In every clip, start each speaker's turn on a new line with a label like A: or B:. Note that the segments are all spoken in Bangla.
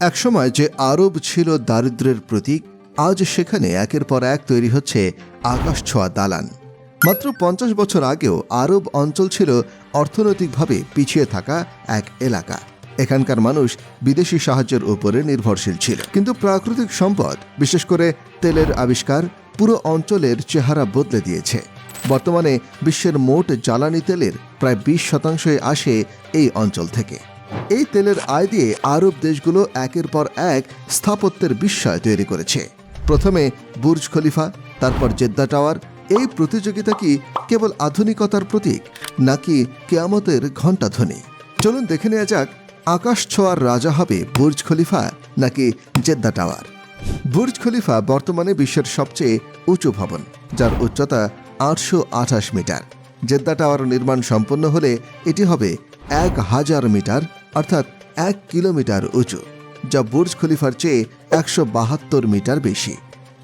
A: একসময় যে আরব ছিল দারিদ্র্যের প্রতীক, আজ সেখানে একের পর এক তৈরি হচ্ছে আকাশ ছোঁয়া দালান। মাত্র পঞ্চাশ বছর আগেও আরব অঞ্চল ছিল অর্থনৈতিকভাবে পিছিয়ে থাকা এক এলাকা। এখানকার মানুষ বিদেশি সাহায্যের উপরে নির্ভরশীল ছিল। কিন্তু প্রাকৃতিক সম্পদ, বিশেষ করে তেলের আবিষ্কার, পুরো অঞ্চলের চেহারা বদলে দিয়েছে। বর্তমানে বিশ্বের মোট জ্বালানি তেলের প্রায় বিশ শতাংশই আসে এই অঞ্চল থেকে। এই তেলের আয় দিয়ে আরব দেশগুলো একের পর এক স্থাপত্যের বিস্ময় তৈরি করেছে। প্রথমে বুর্জ খলিফা, তারপর জেদ্দা টাওয়ার, এই প্রতিযোগিতা কি কেবল আধুনিকতার প্রতীক, নাকি কেয়ামতের ঘণ্টাধ্বনি চলুন দেখে নেওয়া যাক, আকাশ ছোঁয়ার রাজা হবে বুর্জ খলিফা নাকি জেদ্দা টাওয়ার? বুর্জ খলিফা বর্তমানে বিশ্বের সবচেয়ে উঁচু ভবন, যার উচ্চতা আটশো আঠাশ মিটার। জেদ্দা টাওয়ার নির্মাণ সম্পন্ন হলে এটি হবে এক হাজার মিটার, অর্থাৎ এক কিলোমিটার উঁচু, যা বুর্জ খলিফার চেয়ে একশো বাহাত্তর মিটার বেশি।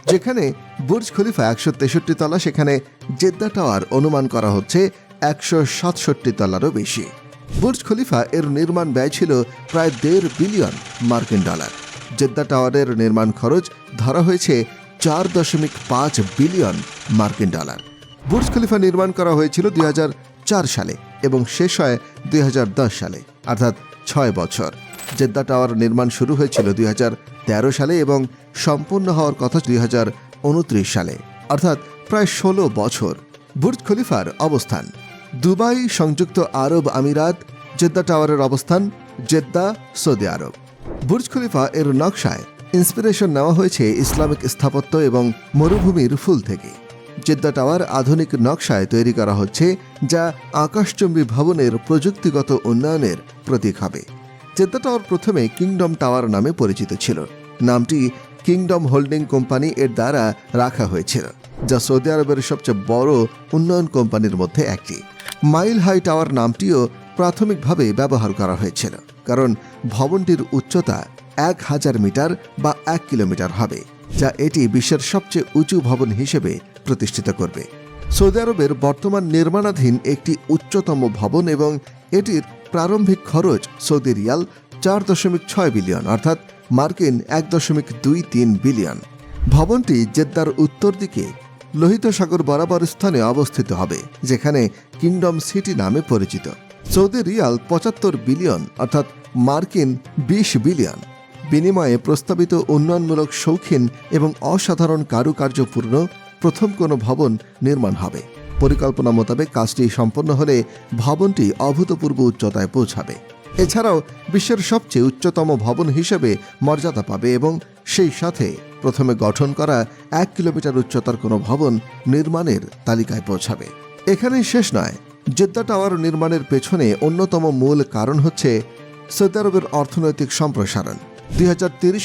A: যেখানে বুর্জ খলিফা একশো তেষট্টি তলা, সেখানে জেদ্দা টাওয়ার অনুমান করা হচ্ছে একশো সাতষট্টি তলারও বেশি। বুর্জ খলিফা এর নির্মাণ ব্যয় ছিল প্রায় দেড় বিলিয়ন মার্কিন ডলার। জেদ্দা টাওয়ারের নির্মাণ খরচ ধরা হয়েছে চার দশমিক পাঁচ বিলিয়ন মার্কিন ডলার। বুর্জ খলিফা নির্মাণ করা হয়েছিল দুই হাজার চার সালে। এবং শেষ হয় দুই হাজার দশ সালে, অর্থাৎ ছয় বছর। জেদ্দা টাওয়ার নির্মাণ শুরু হয়েছিল দুই হাজার তেরো সালে এবং সম্পূর্ণ হওয়ার কথা দুই হাজার উনত্রিশ সালে, অর্থাৎ প্রায় ষোলো বছর। বুর্জ খলিফার অবস্থান। দুবাই সংযুক্ত আরব আমিরাত, জেদ্দা টাওয়ারের অবস্থান, Jeddah, Saudi Arabia. Burj Khalifa এর নকশায় ইন্সপিরেশন নেওয়া হয়েছে ইসলামিক স্থাপত্য এবং মরুভূমির ফুল থেকে। জেদ্দা টাওয়ার আধুনিক নকশায় তৈরি করা হচ্ছে, যা আকাশচুম্বী ভবনের প্রযুক্তিগত উন্নয়নের প্রতীক হবে। জেদ্দা টাওয়ার প্রথমে কিংডম টাওয়ার নামে পরিচিত ছিল। নামটি কিংডম হোল্ডিং কোম্পানি এর দ্বারা রাখা হয়েছিল, যা সৌদি আরবের সবচেয়ে বড় উন্নয়ন কোম্পানির মধ্যে একটি। মাইল হাই টাওয়ার নামটিও প্রাথমিকভাবে ব্যবহার করা হয়েছিল, কারণ ভবনটির উচ্চতা এক হাজার মিটার বা এক কিলোমিটার হবে, যা এটি বিশ্বের সবচেয়ে উঁচু ভবন হিসেবে প্রতিষ্ঠিত করবে। সৌদি আরবের বর্তমান নির্মাণাধীন একটি উচ্চতম ভবন এবং এটির প্রারম্ভিক খরচ সৌদি রিয়াল চার দশমিক ছয় বিলিয়ন, অর্থাৎ মার্কিন এক দশমিক দুই তিন বিলিয়ন। ভবনটি জেদ্দার উত্তর দিকে লোহিত সাগর বরাবর স্থানে অবস্থিত হবে, যেখানে কিংডম সিটি নামে পরিচিত। সৌদি রিয়াল পঁচাত্তর বিলিয়ন, অর্থাৎ মার্কিন বিশ বিলিয়ন। বিনিময়ে প্রস্তাবিত উন্নয়নমূলক শৌখিন এবং অসাধারণ কারুকার্যপূর্ণ প্রথম কোনো ভবন নির্মাণ হবে। পরিকল্পনা মোতাবেক কাজটি সম্পন্ন হলে ভবনটি অভূতপূর্ব উচ্চতায় পৌঁছাবে। এছাড়াও বিশ্বের সবচেয়ে উচ্চতম ভবন হিসেবে মর্যাদা পাবে এবং সেই সাথে প্রথমে গঠন করা এক কিলোমিটার উচ্চতার কোনো ভবন নির্মাণের তালিকায় পৌঁছাবে। এখানেই শেষ নয়, জেদ্দা টাওয়ার নির্মাণের পেছনে অন্যতম মূল কারণ হচ্ছে সৌদি আরবের অর্থনৈতিক সম্প্রসারণ। দুই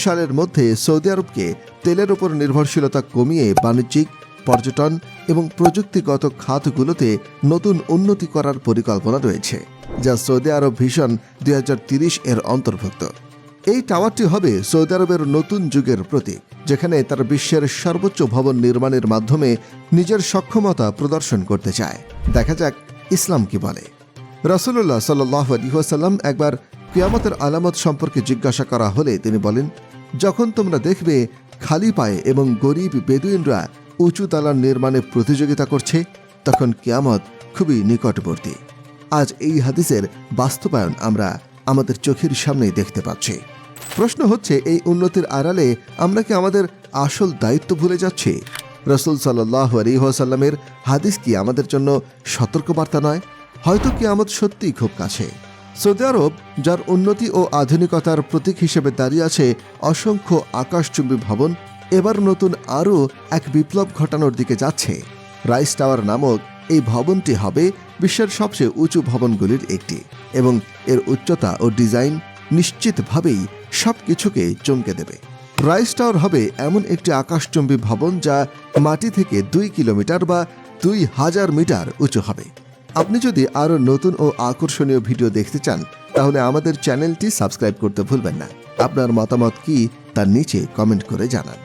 A: সালের মধ্যে সৌদি আরবকে তেলের উপর নির্ভরশীলতা কমিয়ে বাণিজ্যিক পর্যটন এবং প্রযুক্তিগত খাতগুলোতে নতুন উন্নতি করার পরিকল্পনা রয়েছে, যা সৌদি আরব ভিশন দুই এর অন্তর্ভুক্ত। এই টাওয়ারটি হবে সৌদি আরবের নতুন যুগের প্রতীক, যেখানে তার বিশ্বের সর্বোচ্চ ভবন নির্মাণের মাধ্যমে নিজের সক্ষমতা প্রদর্শন করতে চায়। দেখা যাক ইসলাম কি বলে। রসুল্লাহ সাল্লাম একবার কিয়ামতের আলামত সম্পর্কে জিজ্ঞাসা করা হলে তিনি বলেন, যখন তোমরা দেখবে খালি পায়ে এবং গরিব বেদুইনরা উঁচু তালার নির্মাণে প্রতিযোগিতা করছে তখন কেয়ামত খুবই নিকটবর্তী। আজ এই হাদিসের বাস্তবায়ন আমরা আমাদের চোখের সামনেই দেখতে পাচ্ছি। প্রশ্ন হচ্ছে, এই উন্নতির আড়ালে আমরা কি আমাদের আসল দায়িত্ব ভুলে যাচ্ছি? রসুল সাল্লাহ আলিহাসাল্লামের হাদিস কি আমাদের জন্য সতর্কবার্তা নয়? হয়তো কি আমাদের সত্যিই খুব কাছে। সৌদি আরব, যার উন্নতি ও আধুনিকতার প্রতীক হিসেবে দাঁড়িয়ে আছে অসংখ্য আকাশচুম্বী ভবন এবার নতুন আরও এক বিপ্লব ঘটানোর দিকে যাচ্ছে। রাইস টাওয়ার নামক এই ভবনটি হবে বিশ্বের সবচেয়ে উঁচু ভবনগুলির একটি এবং এর উচ্চতা ও ডিজাইন নিশ্চিতভাবেই সব কিছুকে চমকে দেবে। রাইস টাওয়ার হবে এমন একটি আকাশচম্বী ভবন যা মাটি থেকে দুই কিলোমিটার বা দুই হাজার মিটার উঁচু হবে। আপনি যদি আরও নতুন ও আকর্ষণীয় ভিডিও দেখতে চান, তাহলে আমাদের চ্যানেলটি সাবস্ক্রাইব করতে ভুলবেন না। আপনার মতামত কি তার নিচে কমেন্ট করে জানান।